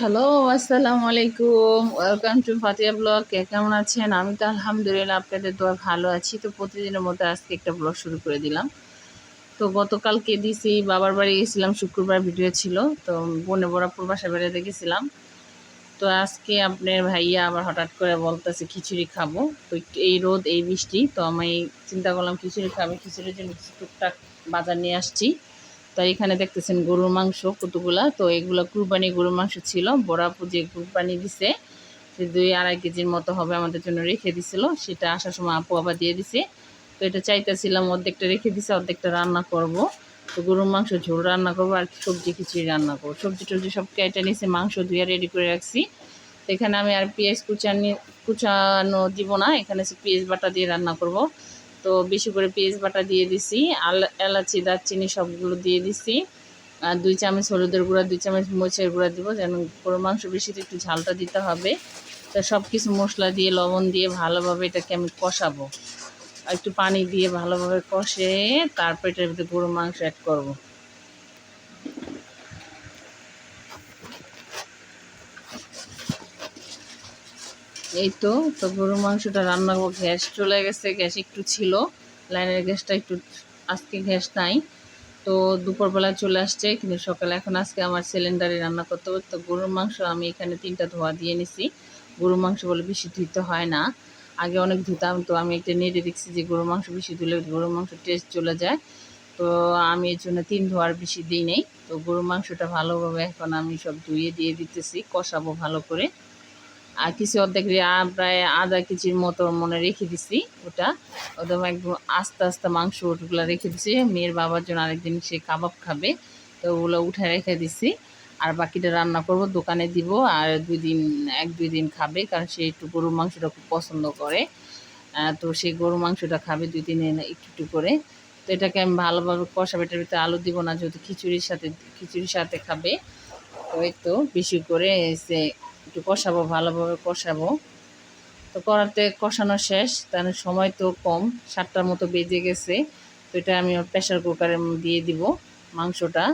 Hello আসসালামু আলাইকুম welcome to Fatiya blog কে কেমন আছেন? আমি তো আলহামদুলিল্লাহ আপনাদের দোয়া ভালো আছি। তো প্রতিদিনের মতো আজকে একটা ব্লগ শুরু করে দিলাম। তো গতকালকে দিছি, বাবার বাড়ি গেছিলাম, শুক্রবার ভিডিও ছিল। তো বনে বরাপুর বাসা বেড়াতে গেছিলাম। তো আজকে আপনার ভাইয়া আবার হঠাৎ করে বলতেছে, খিচুড়ি খাব। তো এই রোদ, এই বৃষ্টি, তো আমি চিন্তা করলাম, খিচুড়ি খাবে। খিচুড়ির জন্য টুকটাক বাজার নিয়ে আসছি। তো এখানে দেখতেছেন গরুর মাংস কতগুলা। তো এগুলো কুরবানি গরুর মাংস ছিল। বড়াপু যে কুরবানি দিছে, সে দুই আড়াই কেজির মতো হবে আমাদের জন্য রেখে দিছিল। সেটা আসার সময় আপু আবার দিয়ে দিছে। তো এটা চাইতেছিলাম অর্ধেকটা রেখে দিছে, অর্ধেকটা রান্না করব। তো গরুর মাংস ঝোল রান্না করব আর সবজি খিচুড়ি রান্না করব। সবজি টবজি সব কেটে নিছে মাংস ধুয়ে রেডি করে রাখছি। তো এখানে আমি আর পেঁয়াজ কুচানি কুচানো দিব না, এখানে পেঁয়াজ বাটা দিয়ে রান্না করব। তো বেশি করে পেঁয়াজ বাটা দিয়ে দিছি, আল এলাচি, দারচিনি সবগুলো দিয়ে দিছি। আর দুই চামচ হলুদের গুঁড়া, দুই চামচ মরিচের গুঁড়া দিব, যেন গরু মাংস বেশিতে একটু ঝালটা দিতে হবে। তো সব কিছু মশলা দিয়ে, লবণ দিয়ে ভালোভাবে এটাকে আমি কষাবো। একটু পানি দিয়ে ভালোভাবে কষে, তারপর এটার ভিতরে গরুর মাংস অ্যাড করব। এই তো তো গরুর মাংসটা রান্না গ্যাস চলে গেছে, গ্যাস একটু ছিল। লাইনের গ্যাসটা একটু, আজকে গ্যাস নাই। তো দুপুরবেলা চলে আসছে, কিন্তু সকালে এখন আজকে আমার সিলিন্ডারে রান্না করতে হবে। তো গরুর মাংস আমি এখানে তিনটা ধোয়া দিয়ে নিছি। গরুর মাংস বলে বেশি ধুইতে হয় না। আগে অনেক ধুতাম, তো আমি একটা নেড়ে দেখছি যে গরুর মাংস বেশি ধুলে গরুর মাংস টেস্ট চলে যায়। তো আমি এর জন্য তিন ধোয়ার বেশি দিই নেই। তো গরুর মাংসটা ভালোভাবে এখন আমি সব ধুয়ে দিয়ে দিতেছি, কষাবো ভালো করে। আর কিছু অর্ধেক প্রায় আধা কেজির মতো মনে রেখে দিছি ওটা। ওদের একদম আস্তে আস্তে মাংস ওগুলো রেখে দিছি। মেয়ের বাবার জন্য আরেকদিন সে কাবাব খাবে, তো ওগুলো উঠে রেখে দিছি। আর বাকিটা রান্না করব, দোকানে দিব আর দুই দিন, এক দুই দিন খাবে কারণ সে একটু গরুর মাংসটা খুব পছন্দ করে। তো সেই গরুর মাংসটা খাবে দুই দিনে একটু একটু করে। তো এটাকে আমি ভালোভাবে কষাবে এটার ভিতরে আলু দিব না, যেহেতু খিচুড়ির সাথে খিচুড়ির সাথে খাবে। এই তো বেশি করে সে একটু কষাবো, ভালোভাবে কষাবো। তো করাতে কষানো শেষ, তার সময় তো কম, সাতটার মতো বেজে গেছে। তো এটা আমি প্রেশার কুকারে দিয়ে দিব মাংসটা।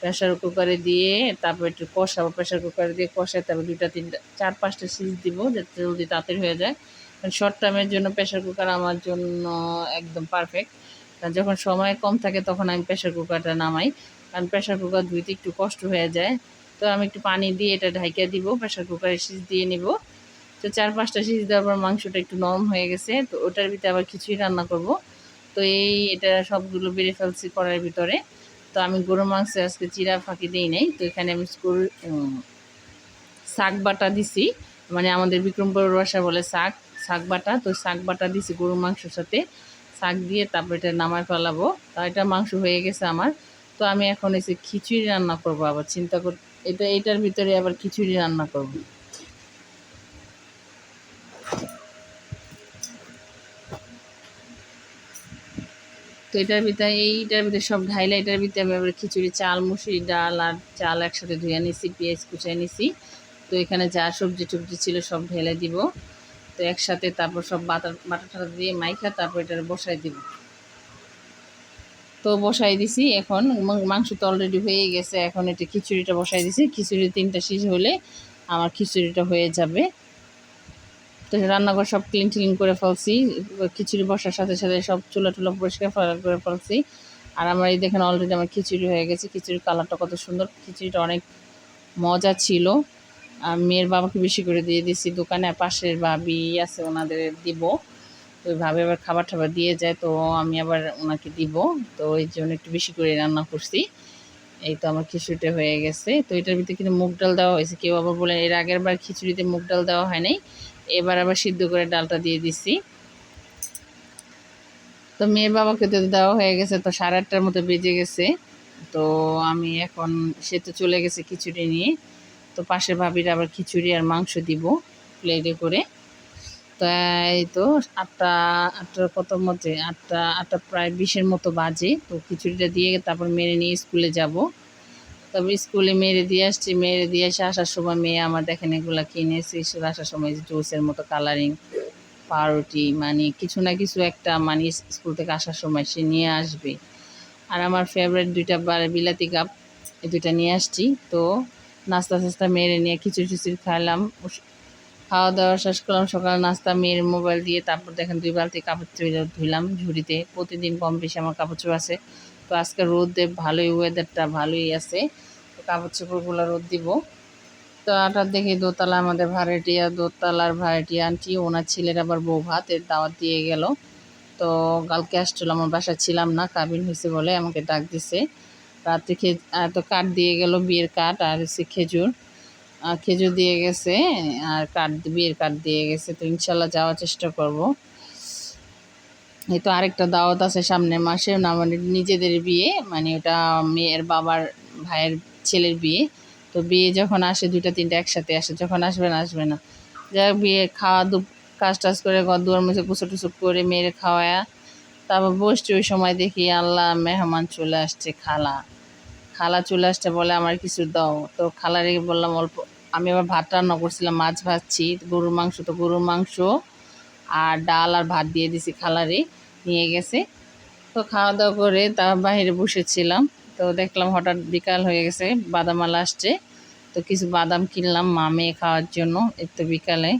প্রেশার কুকারে দিয়ে তারপর একটু কষাবো প্রেশার কুকারে দিয়ে কষাই তারপর দুইটা, তিনটা, চার, পাঁচটা সিজ দিব যাতে জলদি তাড়াতাড়ি হয়ে যায়। কারণ শর্ট টাইমের জন্য প্রেশার কুকার আমার জন্য একদম পারফেক্ট কারণ যখন সময় কম থাকে তখন আমি প্রেশার কুকারটা নামাই। কারণ প্রেশার কুকার ধুইতে একটু কষ্ট হয়ে যায়। তো আমি একটু পানি দিয়ে এটা ঢাইকা দিব প্রেশার কুকারে সিজ দিয়ে নিব। তো চার পাঁচটা সিজ দেওয়ার পর মাংসটা একটু নরম হয়ে গেছে, তো ওটার ভিতরে আবার কিছুই রান্না করব। তো এই এটা সবগুলো বেড়ে ফেলছি করার ভিতরে। তো আমি গরু মাংস আজকে চিরা ফাঁকি দিই নাই, তো এখানে আমি স্কুল শাক বাটা দিছি। মানে আমাদের বিক্রমপুর বাসা বলে শাক শাক বাটা। তো শাক বাটা দিছি গরু মাংসর সাথে। শাক দিয়ে তারপর এটা নামায় ফেলাবো। তা এটা মাংস হয়ে গেছে আমার। তো আমি এখন এসে খিচুড়ি রান্না করব আবার, চিন্তা কর এটা, এটার ভিতরে আবার খিচুড়ি রান্না করব। তো এটার ভিতরে, এইটার ভিতরে সব ঢাইলা এটার ভিতরে আমি আবার খিচুড়ি, চাল, মুসুরি, ডাল আর চাল একসাথে ধুয়ে নিছি পেঁয়াজ কুচাই নিছি তো এখানে যা সবজি টবজি ছিল সব ঢেলে দিব। তো একসাথে তারপর সব বাটা বাটা টাটা দিয়ে মাইখা তারপর এটা বসাই দিব। তো বসাই দিছি। এখন মাংস তো অলরেডি হয়ে গেছে। এখন এটা খিচুড়িটা বসাই দিছি। খিচুড়ি তিনটা সিজ হলে আমার খিচুড়িটা হয়ে যাবে। তো রান্নাঘর সব ক্লিন ক্লিন করে ফেলছি। খিচুড়ি বসার সাথে সাথে সব চুলা টুলা পরিষ্কার করে ফেলছি। আর আমার এই দেখেন অলরেডি আমার খিচুড়ি হয়ে গেছে। খিচুড়ির কালারটা কত সুন্দর। খিচুড়িটা অনেক মজা ছিল। আর মেয়ের বাবাকে বেশি করে দিয়ে দিছি। দোকানে পাশের বাবি আছে, ওনাদের দিব। ওইভাবে আবার খাবার টাবার দিয়ে যায়, তো আমি আবার ওনাকে দিব। তো ওই জন্য একটু বেশি করে রান্না করছি। এই তো আমার খিচুড়িটা হয়ে গেছে। তো এটার ভিতরে কিন্তু মুগ ডাল দেওয়া হয়েছে। কেউ আবার বলে, এর আগের বার খিচুড়িতে মুগ ডাল দেওয়া হয় নাই। এবার আবার সিদ্ধ করে ডালটা দিয়ে দিছি। তো মেয়ের বাবাকে তো দেওয়া হয়ে গেছে। তো সাড়ে আটটার মতো বেজে গেছে। তো আমি এখন, সে তো চলে গেছে খিচুড়ি নিয়ে। তো পাশের ভাবির আবার খিচুড়ি আর মাংস দিব, প্লেটে করে। তাই তো আটটা, আটটার কত মধ্যে আটটা আটটা প্রায় বিশের মতো বাজে। তো খিচুড়িটা দিয়ে তারপর মেরে নিয়ে স্কুলে যাব। তবে স্কুলে মেরে দিয়ে আসছি। মেরে দিয়ে এসে আসার সময় মেয়ে আমার দেখেন এগুলো কিনে এসে আসার সময় জুসের মতো কালারিং পাউরুটি মানে কিছু না কিছু একটা মানে স্কুল থেকে আসার সময় সে নিয়ে আসবে। আর আমার ফেভারিট দুইটা বার বিলাতি কাপ এই দুইটা নিয়ে আসছি। তো নাস্তা টাস্তা মেরে নিয়ে খিচুড়ি টিচুড়ি খাইলাম। খাওয়া দাওয়া শেষ করলাম, সকালে নাস্তা, মেয়ের মোবাইল দিয়ে তারপর দেখেন দুই বালতি কাপড় ধুইলাম ঝুড়িতে। প্রতিদিন কম বেশি আমার কাপড় চোপড় আছে। তো আজকে রোদ রোদে ভালোই ওয়েদারটা ভালোই আছে। তো কাপড় চোপড়গুলো রোদ দিব। তো আটার দেখি দোতলা আমাদের ভাড়াটিয়া দোতলার ভাড়াটিয়া আন্টি, ওনার ছেলের আবার বউ ভাত, এর দাওয়াত দিয়ে গেল। তো কালকে আসছিল, আমার বাসায় ছিলাম না কাবিন হয়েছে বলে আমাকে ডাক দিছে। রাত্রে খে তো কাঠ দিয়ে গেল, বিয়ের কাঠ আর হচ্ছে খেজুর। খেজুর দিয়ে গেছে, আর কাঠ বিয়ের কাঠ দিয়ে গেছে, তো ইনশাল্লাহ যাওয়ার চেষ্টা করব। এই তো আরেকটা দাওয়াত আছে সামনের মাসে, না মানে নিজেদের বিয়ে মানে ওটা মেয়ের বাবার ভাইয়ের ছেলের বিয়ে। তো বিয়ে যখন আসে, দুইটা তিনটা একসাথে আসে, যখন আসবে না আসবে না। যাই বিয়ে খাওয়া দু কাজ টাজ করে, ঘর দুয়ার মুছে কুচো টুচো করে, মেয়ের খাওয়ায়া তারপর বসছি ওই সময় দেখি আল্লাহ মেহমান চলে আসছে খালা। খালা চলে আসছে বলে, আমার কিছু দাও। তো খালারে বললাম, অল্প আমি আবার ভাত রান্না করছিলাম, মাছ ভাজছি, গরুর মাংস, তো গরুর মাংস আর ডাল আর ভাত দিয়ে দিছি খালারে নিয়ে গেছে। তো খাওয়া দাওয়া করে তার বাইরে বসেছিলাম, তো দেখলাম হঠাৎ বিকাল হয়ে গেছে বাদামালা আসছে। তো কিছু বাদাম কিনলাম মামে খাওয়ার জন্য তো বিকালে।